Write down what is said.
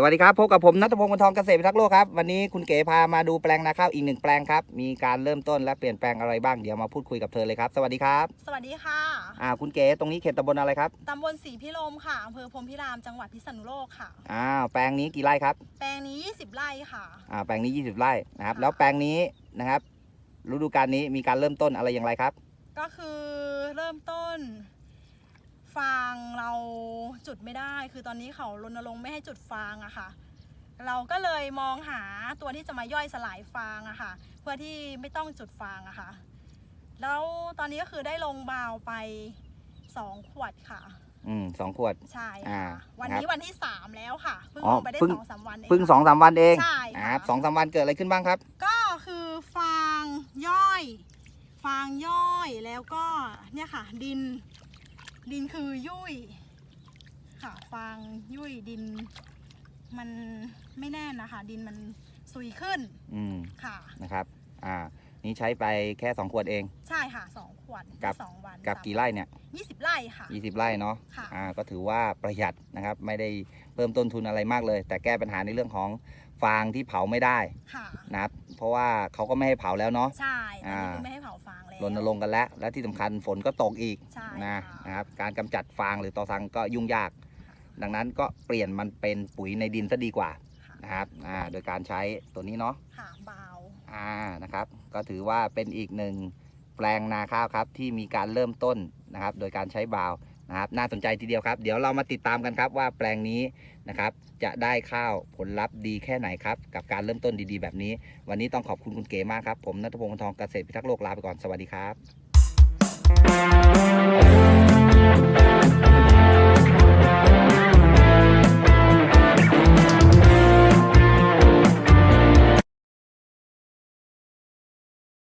สวัสดีครับพบกับผมนัทพงศ์วงศ์ทองเกษตรพิทักษ์โลกครับ วันนี้คุณเก๋พามาดูแปลงนาข้าวอีกหนึ่งแปลงครับ มีการเริ่มต้นและเปลี่ยนแปลงอะไรบ้างเดี๋ยวมาพูดคุยกับเธอเลยครับ สวัสดีครับ สวัสดีค่ะอ่าคุณเก๋ตรงนี้เขตตำบลอะไรครับตำบลศรีพิรมค่ะอำเภอพรหมพิรามจังหวัดพิษณุโลกค่ะอ้าวแปลงนี้กี่ไร่ครับ แปลงนี้ 20 ไร่ค่ะอ่าแปลงนี้ 20 ไร่นะครับค่ะแล้วแปลงนี้นะครับฤดูกาลนี้มีการเริ่มต้นอะไรอย่างไรครับ ก็คือเริ่มต้น ฟางเราจุดไม่ได้ คือตอนนี้เขารณรงค์ไม่ให้จุดฟางอะค่ะ เราก็เลยมองหาตัวที่จะมาย่อยสลายฟางอะค่ะ เพื่อที่ไม่ต้องจุดฟางอะค่ะ แล้วตอนนี้ก็คือได้ลงบาวไปสองขวดค่ะ อืมสองขวด ใช่อ่าค่ะวันครับนี้วันที่สามแล้วค่ะ เพิ่งอ๋อลงไปได้เพิ่ง สองสามวันเอง เพิ่งค่ะสองสามวันเองใช่นะค่ะ ครับสองสามวันเกิดอะไรขึ้นบ้างครับ ก็คือฟางย่อย ฟางย่อยแล้วก็เนี่ยค่ะ ดิน ดินคือยุ่ยค่ะฟางยุ่ยดิน มันไม่แน่นนะคะ ดินมันซุยขึ้นอืมค่ะ นะครับ อ่า นี่ใช้ไปแค่สองขวดเอง ใช่ค่ะสองขวดกับ สองวันกับกี่ไร่เนี่ยยี่สิบไร่ค่ะ 20 ไร่เนาะค่ะ อ่าก็ถือว่าประหยัดนะครับ ไม่ได้เพิ่มต้นทุนอะไรมากเลย แต่แก้ปัญหาในเรื่องของฟางที่เผาไม่ได้ค่ะ นะครับ เพราะว่าเขาก็ไม่ให้เผาแล้วเนาะ ใช่ตอนนี้อ่า คือไม่ให้เผาฟางแล้ว รณรงค์กันแล้ว และที่สำคัญฝนก็ตกอีกใช่นะค่ะ นะครับการกำจัดฟางหรือตอสังก็ยุ่งยาก ดังนั้นก็เปลี่ยนมันเป็นปุ๋ยในดินซะดีกว่าค่ะนะครับอ่าโดยการใช้ตัวนี้เนาะค่ะเบาอ่านะครับก็ถือว่าเป็นอีกหนึ่งแปลงนาข้าวครับที่มีการเริ่มต้นนะครับ โดยการใช้บาว นะครับน่าสนใจทีเดียวครับ เดี๋ยวเรามาติดตามกันครับว่าแปลงนี้นะครับ จะได้ข้าวผลลัพธ์ดีแค่ไหนครับ กับการเริ่มต้นดีๆ แบบนี้ วันนี้ต้องขอบคุณคุณเก๋มากครับ ผมนัทพงศ์ทองเกษตรพิทักษ์โลกลาไปก่อนสวัสดีครับ